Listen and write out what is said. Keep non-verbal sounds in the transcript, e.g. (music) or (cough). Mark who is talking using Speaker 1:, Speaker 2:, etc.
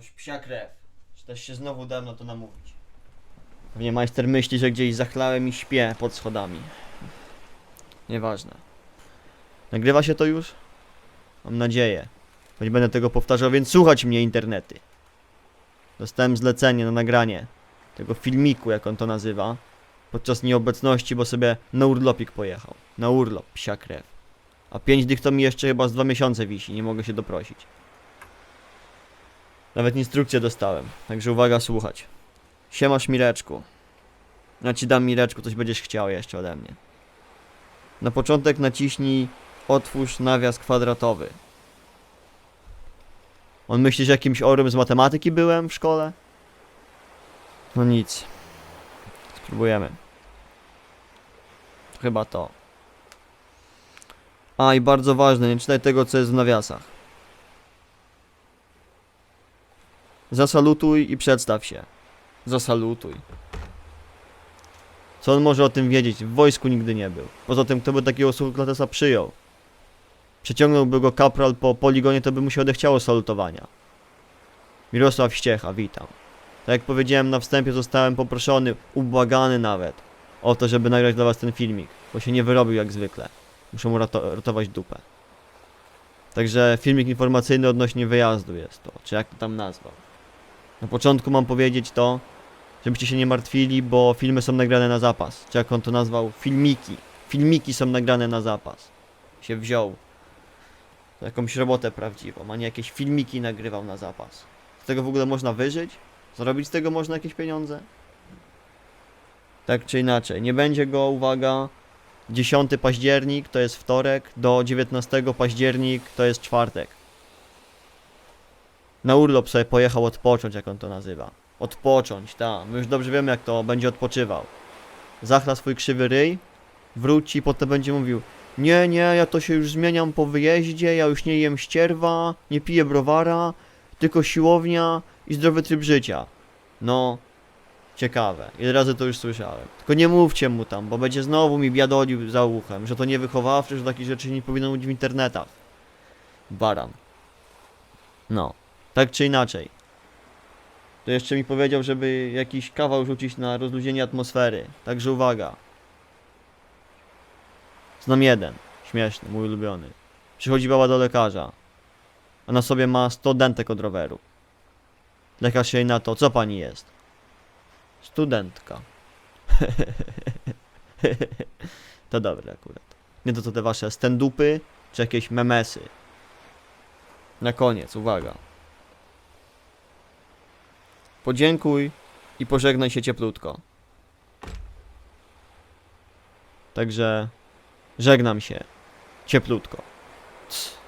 Speaker 1: Noś psia krew. Czy też się znowu na to namówić. Pewnie majster myśli, że gdzieś zachlałem i śpię pod schodami. Nieważne. Nagrywa się to już? Mam nadzieję. Choć będę tego powtarzał, więc słuchać mnie internety. Dostałem zlecenie na nagranie tego filmiku, jak on to nazywa, podczas nieobecności, bo sobie na urlopik pojechał. Na urlop, psia krew. A pięć dych to mi jeszcze chyba z dwa miesiące wisi, nie mogę się doprosić. Nawet instrukcję dostałem, także uwaga słuchać. Siemasz Mireczku. Ja ci dam Mireczku, coś będziesz chciał jeszcze ode mnie. Na początek naciśnij otwórz nawias kwadratowy. On myśli, że jakimś orym z matematyki byłem w szkole? No nic. Spróbujemy. Chyba to. A i bardzo ważne, nie czytaj tego co jest w nawiasach. Zasalutuj i przedstaw się. Zasalutuj. Co on może o tym wiedzieć? W wojsku nigdy nie był. Poza tym, kto by takiego Sokratesa przyjął? Przeciągnąłby go kapral po poligonie, to by mu się odechciało salutowania. Mirosław Ściecha, witam. Tak jak powiedziałem na wstępie, zostałem poproszony, ubłagany nawet, o to, żeby nagrać dla was ten filmik, bo się nie wyrobił jak zwykle. Muszę mu rato- ratować dupę. Także filmik informacyjny odnośnie wyjazdu jest to, czy jak to tam nazwał. Na początku mam powiedzieć to, żebyście się nie martwili, bo filmy są nagrane na zapas. Czy jak on to nazwał? Filmiki. Filmiki są nagrane na zapas. Się wziął. Jakąś robotę prawdziwą, a nie jakieś filmiki nagrywał na zapas. Z tego w ogóle można wyżyć? Zarobić z tego można jakieś pieniądze? Tak czy inaczej, nie będzie go, uwaga, 10 październik to jest wtorek, do 19 październik to jest czwartek. Na urlop sobie pojechał odpocząć, jak on to nazywa. Odpocząć, tak. My już dobrze wiemy, jak to będzie odpoczywał. Zachla swój krzywy ryj, wróci i potem będzie mówił Nie, nie, ja to się już zmieniam po wyjeździe, ja już nie jem ścierwa, nie piję browara, tylko siłownia i zdrowy tryb życia. No, ciekawe. Ile razy to już słyszałem. Tylko nie mówcie mu tam, bo będzie znowu mi biadolił za uchem, że to nie wychowawcze, że takich rzeczy nie powinno być w internetach. Baran. No, tak czy inaczej. To jeszcze mi powiedział, żeby jakiś kawał rzucić na rozluźnienie atmosfery. Także uwaga. Znam jeden. Śmieszny, mój ulubiony. Przychodzi baba do lekarza. A na sobie ma 100 dentek od roweru. Lekarz się jej na to, co pani jest? Studentka. (laughs) to dobre akurat. Nie to co te wasze stendupy, czy jakieś memesy. Na koniec, uwaga. Podziękuj i pożegnaj się cieplutko. Także żegnam się cieplutko. Cs.